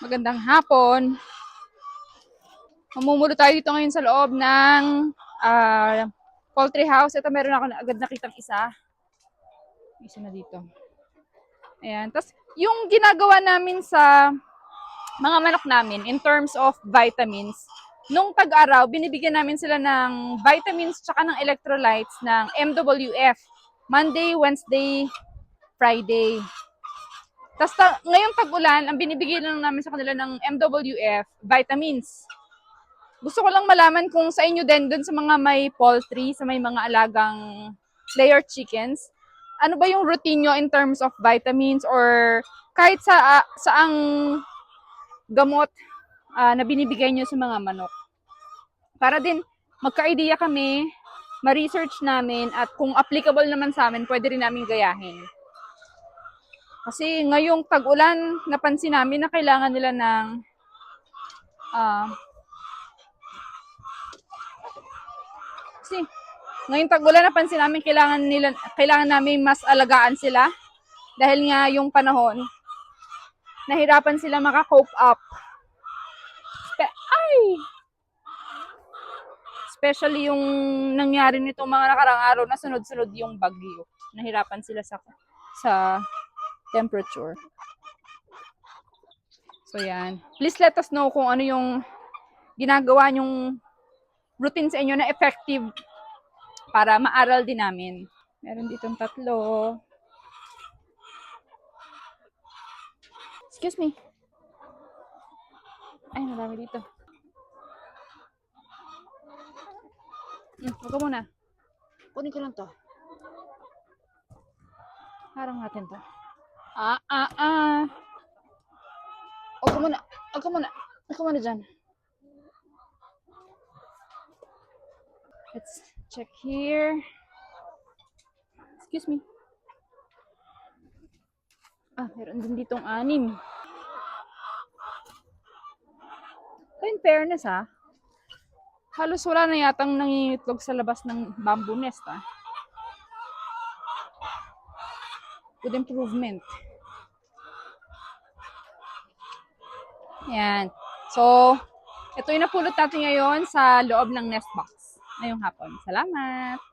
Magandang hapon. Mamumulo tayo dito ngayon sa loob ng ah, poultry house. Ito meron ako na agad nakitang isa. Isa na dito. Ayan. Tapos, yung ginagawa namin sa mga manok namin in terms of vitamins, nung tag-araw, binibigyan namin sila ng vitamins tsaka ng electrolytes ng MWF. Monday, Wednesday, Friday. Tapos ta- ngayong tag-ulan, ang binibigay lang namin sa kanila ng MWF, vitamins. Gusto ko lang malaman kung sa inyo din, dun sa mga may poultry, sa may mga alagang layer chickens, ano ba yung routine nyo in terms of vitamins or kahit sa ah, saang gamot ah, na binibigay nyo sa mga manok. Para din magka-idea kami, ma-research namin at kung applicable naman sa amin, pwede rin namin gayahin. Kasi ngayong tag-ulan, napansin namin na kailangan nila ng ah kasi ngayong tag-ulan, napansin namin kailangan nila kailangan namin mas alagaan sila dahil nga yung panahon nahirapan sila maka-cope up. Ay! Especially yung nangyari nitong mga nakarang araw na sunod-sunod yung bagyo. Nahirapan sila sa sa temperature. So, yan. Please let us know kung ano yung ginagawa nyong routine sa inyo na effective para maaral din namin. Meron ditong tatlo. Excuse me. Ay, marami dito. Hmm, wag ka muna. Kunin ko lang to. Harang natin to. Ah, ah, ah. Huwag ka muna. Huwag ka muna. Huwag muna dyan. Let's check here. Excuse me. Ah, meron din ditong anim. So, in fairness ha, halos wala na yatang nangingitlog sa labas ng bamboo nest ha. Good improvement. Yan. So, ito yung napulot natin ngayon sa loob ng nest box ngayong hapon. Salamat!